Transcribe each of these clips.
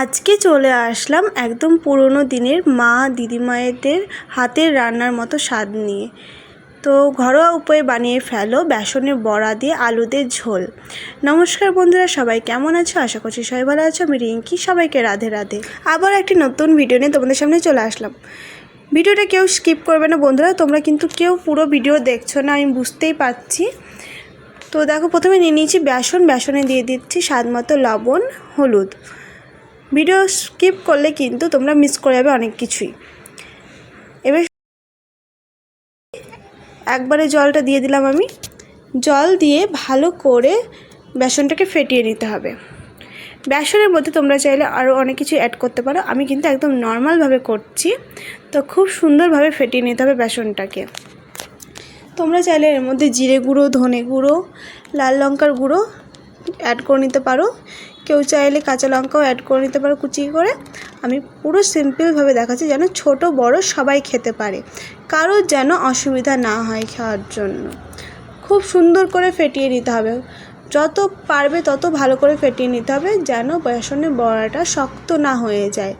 আজকে চলে আসলাম একদম পুরোনো দিনের মা দিদিমায়েদের হাতের রান্নার মতো স্বাদ নিয়ে। তো ঘরোয়া উপায়ে বানিয়ে ফেলো বেসনের বড়া দিয়ে আলুদের ঝোল। নমস্কার বন্ধুরা, সবাই কেমন আছো? আশা করছি সবাই ভালো আছো। আমি রিঙ্কি, সবাইকে রাধে রাধে। আবার একটি নতুন ভিডিও নিয়ে তোমাদের সামনে চলে আসলাম। ভিডিওটা কেউ স্কিপ করবে না বন্ধুরা, তোমরা কিন্তু কেউ পুরো ভিডিও দেখছ না, আমি বুঝতেই পারছি। তো দেখো, প্রথমে নিয়ে নিয়েছি বেসন। বেসনে দিয়ে দিচ্ছি স্বাদ মতো লবণ, হলুদ। ভিডিও স্কিপ করলে কিন্তু তোমরা মিস করে যাবে অনেক কিছুই। এবার একবারে জলটা দিয়ে দিলাম আমি। জল দিয়ে ভালো করে বেসনটাকে ফেটিয়ে নিতে হবে। বেসনের মধ্যে তোমরা চাইলে আরও অনেক কিছু অ্যাড করতে পারো। আমি কিন্তু একদম নর্মালভাবে করছি। তো খুব সুন্দরভাবে ফেটিয়ে নিতে হবে বেসনটাকে। তোমরা চাইলে এর মধ্যে জিরে গুঁড়ো, ধনে গুঁড়ো, লাল লঙ্কার গুঁড়ো অ্যাড করে নিতে পারো। কেউ চাইলে কাঁচা লঙ্কাও অ্যাড করে নিতে পারো কুচি করে। আমি পুরো সিম্পলভাবে দেখাচ্ছি যেন ছোট, বড় সবাই খেতে পারে। কারোর যেন অসুবিধা না হয় খাওয়ার জন্য। খুব সুন্দর করে ফেটিয়ে নিতে হবে। যত পারবে তত ভালো করে ফেটিয়ে নিতে হবে যেন বেসনের বড়াটা শক্ত না হয়ে যায়।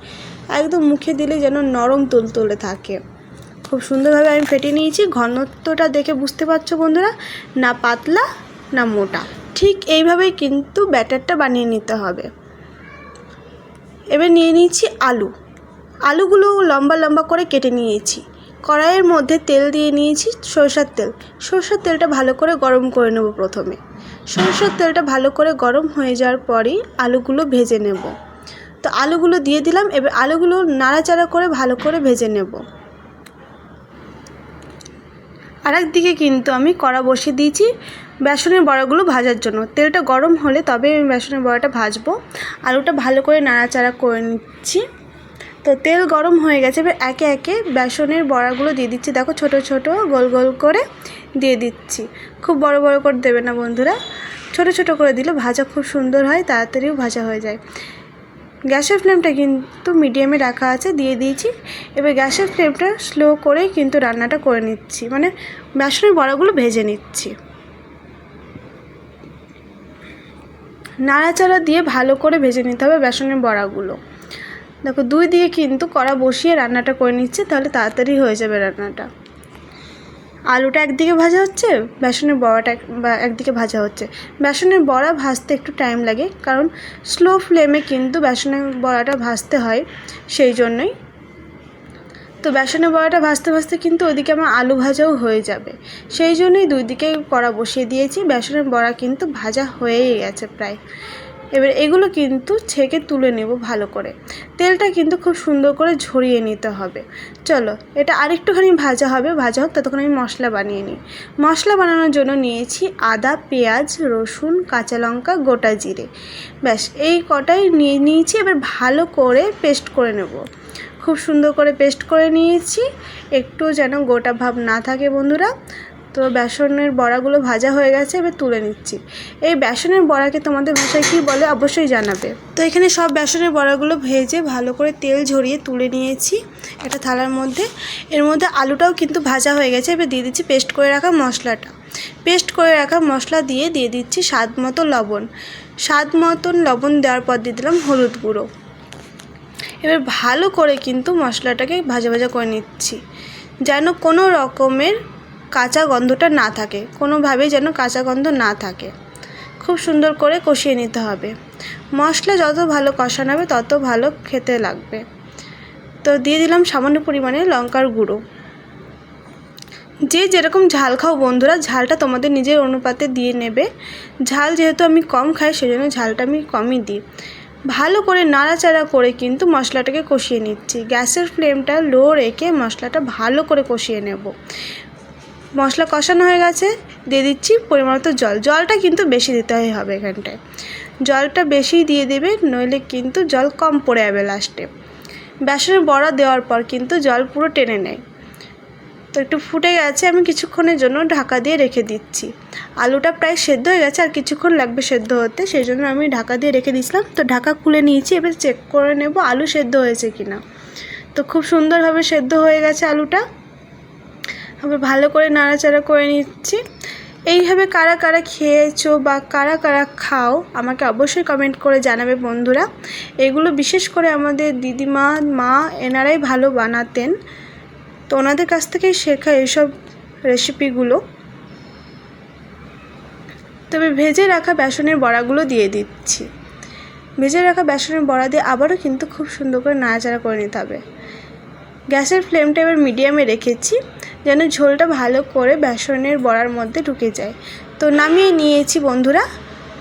একদম মুখে দিলে যেন নরম তুলতুলে থাকে। খুব সুন্দরভাবে আমি ফেটিয়ে নিয়েছি। ঘনত্বটা দেখে বুঝতে পারছ বন্ধুরা? না পাতলা, না মোটা। ঠিক এইভাবেই কিন্তু ব্যাটারটা বানিয়ে নিতে হবে। এবার নিয়ে নিয়েছি আলু। আলুগুলো লম্বা লম্বা করে কেটে নিয়েছি। কড়াইয়ের মধ্যে তেল দিয়ে নিয়েছি সরষার তেল। সরষার তেলটা ভালো করে গরম করে নেব প্রথমে। সরষার তেলটা ভালো করে গরম হয়ে যাওয়ার পরেই আলুগুলো ভেজে নেব। তো আলুগুলো দিয়ে দিলাম, এবার আলুগুলো নাড়াচাড়া করে ভালো করে ভেজে নেব। আরেক দিকে কিন্তু আমি কড়া বসিয়ে দিয়েছি। বেসনের বড়াগুলো ভাজার জন্য। তেলটা গরম হলে তবে আমি বেসনের বড়াটা ভাজবো। আলুটা ভালো করে নাড়াচাড়া করে নিচ্ছি। তো তেল গরম হয়ে গেছে, এবার একে একে বেসনের বড়াগুলো দিয়ে দিচ্ছি। দেখো ছোট ছোট গোল গোল করে দিয়ে দিচ্ছি। খুব বড় বড় করে দেবে না বন্ধুরা। ছোট ছোট করে দিলে ভাজা খুব সুন্দর হয়, তাড়াতাড়িও ভাজা হয়ে যায়। গ্যাসের ফ্লেমটা কিন্তু মিডিয়ামে রাখা আছে, দিয়ে দিয়েছি। এবার গ্যাসের ফ্লেমটা স্লো করেই কিন্তু রান্নাটা করে নিচ্ছি। মানে বেসনের বড়াগুলো ভেজে নিচ্ছি। নাড়াচাড়া দিয়ে ভালো করে ভেজে নিতে হবে বেসনের বড়াগুলো। দেখো, দুই দিয়ে কিন্তু কড়া বসিয়ে রান্নাটা করে নিচ্ছে, তাহলে তাড়াতাড়ি হয়ে যাবে রান্নাটা। আলুটা একদিকে ভাজা হচ্ছে, বেসনের বড়াটা একদিকে ভাজা হচ্ছে। বেসনের বড়া ভাজতে একটু টাইম লাগে, কারণ স্লো ফ্লেমে কিন্তু বেসনের বড়াটা ভাজতে হয়, সেই জন্যই তো বেসনের বড়াটা ভাজতে ভাজতে কিন্তু ওইদিকে আমার আলু ভাজাও হয়ে যাবে। সেই জন্যই দুই দিকে কড়া বসিয়ে দিয়েছি। বেসনের বড়া কিন্তু ভাজা হয়েই গেছে প্রায়। এবার এগুলো কিন্তু ছেঁকে তুলে নেব ভালো করে। তেলটা কিন্তু খুব সুন্দর করে ঝরিয়ে নিতে হবে। চলো, এটা আরেকটুখানি ভাজা হবে। ভাজা হোক, ততক্ষণ আমি মশলা বানিয়ে নিই। মশলা বানানোর জন্য নিয়েছি আদা, পেঁয়াজ, রসুন, কাঁচা লঙ্কা, গোটা জিরে। ব্যাস, এই কটাই নিয়ে নিয়েছি। এবার ভালো করে পেস্ট করে নেব। খুব সুন্দর করে পেস্ট করে নিয়েছি। একটু যেন গোটা ভাব না থাকে বন্ধুরা। তো বেসনের বড়াগুলো ভাজা হয়ে গেছে, এবার তুলে নিচ্ছি। এই বেসনের বড়াকে তোমাদের ভাষায় কী বলে অবশ্যই জানাবে। তো এখানে সব বেসনের বড়াগুলো ভেজে ভালো করে তেল ঝরিয়ে তুলে নিয়েছি একটা থালার মধ্যে। এর মধ্যে আলুটাও কিন্তু ভাজা হয়ে গেছে, এবার দিয়ে দিচ্ছি পেস্ট করে রাখা মশলাটা। পেস্ট করে রাখা মশলা দিয়ে দিয়ে দিচ্ছি স্বাদ মতো লবণ। স্বাদ মতন লবণ দেওয়ার পর দিয়ে দিলাম হলুদ গুঁড়ো। এবার ভালো করে কিন্তু মশলাটাকে ভাজা ভাজা করে নিচ্ছি। যেন কোনো রকমের কাঁচা গন্ধটা না থাকে, কোনোভাবেই যেন কাঁচা গন্ধ না থাকে। খুব সুন্দর করে কষিয়ে নিতে হবে। মশলা যত ভালো কষানো হবে, তত ভালো খেতে লাগবে। তো দিয়ে দিলাম সামান্য পরিমাণে লঙ্কার গুঁড়ো। যে যেরকম ঝাল খাও বন্ধুরা, ঝালটা তোমাদের নিজের অনুপাতে দিয়ে নেবে। ঝাল যেহেতু আমি কম খাই, সেজন্য ঝালটা আমি কমই দিই। ভালো করে নাড়াচাড়া করে কিন্তু মশলাটাকে কষিয়ে নিচ্ছি। গ্যাসের ফ্লেমটা লো রেখে মশলাটা ভালো করে কষিয়ে নেব। মশলা কষানো হয়ে গেছে, দিয়ে দিচ্ছি পরিমাণ জল। জলটা কিন্তু বেশি দিতে হবে এখানটায়। জলটা বেশি দিয়ে দেবে, নইলে কিন্তু জল কম পড়ে যাবে লাস্টে বেসনের বড়া দেওয়ার পর কিন্তু জল পুরো টেনে নেয়। তো একটু ফুটে গেছে, আমি কিছুক্ষণের জন্য ঢাকা দিয়ে রেখে দিচ্ছি। আলুটা প্রায় সেদ্ধ হয়ে গেছে, আর কিছুক্ষণ লাগবে সেদ্ধ হতে, সেই জন্য আমি ঢাকা দিয়ে রেখে দিয়েছিলাম। তো ঢাকা খুলে নিয়েছি, এবার চেক করে নেব আলু সেদ্ধ হয়েছে কি না তো খুব সুন্দরভাবে সেদ্ধ হয়ে গেছে আলুটা। আবার ভালো করে নাড়াচাড়া করে নিচ্ছি। এইভাবে কারা কারা খেয়েছো বা কারা কারা খাও, আমাকে অবশ্যই কমেন্ট করে জানাবে বন্ধুরা। এগুলো বিশেষ করে আমাদের দিদিমা, মা, এনারাই ভালো বানাতেন। তো ওনাদের কাছ থেকেই শেখা এইসব রেসিপিগুলো তবে ভেজে রাখা বেসনের বড়াগুলো দিয়ে দিচ্ছি। ভেজে রাখা বেসনের বড়া দিয়ে আবারও কিন্তু খুব সুন্দর করে নাড়াচাড়া করে নিতে হবে। গ্যাসের ফ্লেমটা এবার মিডিয়ামে রেখেছি, যেন ঝোলটা ভালো করে বেসনের বড়ার মধ্যে ঢুকে যায়। তো নামিয়ে নিয়েছি বন্ধুরা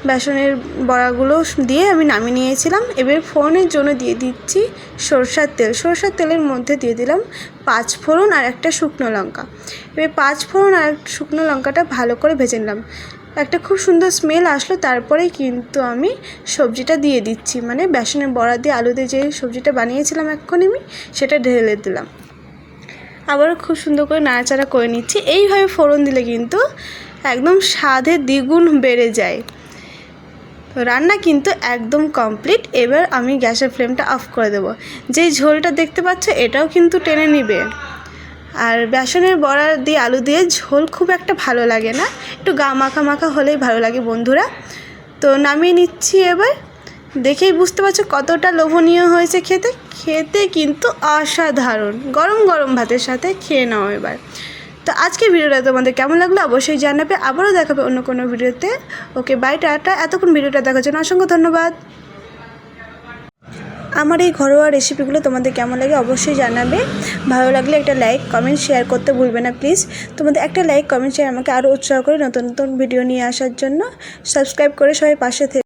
বেসনের বড়াগুলো দিয়ে আমি নামিয়ে নিয়েছিলাম। এবার ফোড়নের জন্য দিয়ে দিচ্ছি সরষার তেল। সরষার তেলের মধ্যে দিয়ে দিলাম পাঁচ ফোড়ন আর একটা শুকনো লঙ্কা। এবার পাঁচ ফোড়ন আর শুকনো লঙ্কাটা ভালো করে ভেজে নিলাম। একটা খুব সুন্দর স্মেল আসলো, তারপরেই কিন্তু আমি সবজিটা দিয়ে দিচ্ছি। মানে বেসনের বড়া দিয়ে আলু দিয়ে যে সবজিটা বানিয়েছিলাম এক্ষুনি আমি, সেটা ঢেলে দিলাম। আবারও খুব সুন্দর করে নাড়াচাড়া করে নিচ্ছি। এইভাবে ফোড়ন দিলে কিন্তু একদম স্বাদে দ্বিগুণ বেড়ে যায়। রান্না কিন্তু একদম কমপ্লিট এবার আমি গ্যাসের ফ্লেমটা অফ করে দেবো। যেই ঝোলটা দেখতে পাচ্ছ, এটাও কিন্তু টেনে নিবে। আর বেসনের বড়া দিয়ে আলু দিয়ে ঝোল খুব একটা ভালো লাগে না। একটু গা মাখা মাখা হলেই ভালো লাগে বন্ধুরা। তো নামিয়ে নিচ্ছি এবার। দেখেই বুঝতে পারছ কতটা লোভনীয় হয়েছে খেতে। খেতে কিন্তু অসাধারণ। গরম গরম ভাতের সাথে খেয়ে নাও এবার। তো আজকে ভিডিওটা তোমাদের কেমন লাগল অবশ্যই জানাবে। আবারও দেখাবে অন্য কোনো ভিডিওতে। Okay bye tata. এতক্ষণ ভিডিওটা দেখার জন্য অসংখ্য ধন্যবাদ। আমার এই ঘরোয়া রেসিপিগুলো তোমাদের কেমন লাগে অবশ্যই জানাবে। ভালো লাগলে একটা লাইক কমেন্ট শেয়ার করতে ভুলবে না প্লিজ তোমাদের একটা লাইক কমেন্ট শেয়ার আমাকে আরও উৎসাহ করে নতুন নতুন ভিডিও নিয়ে আসার জন্য। সাবস্ক্রাইব করে সবাই পাশে থেকে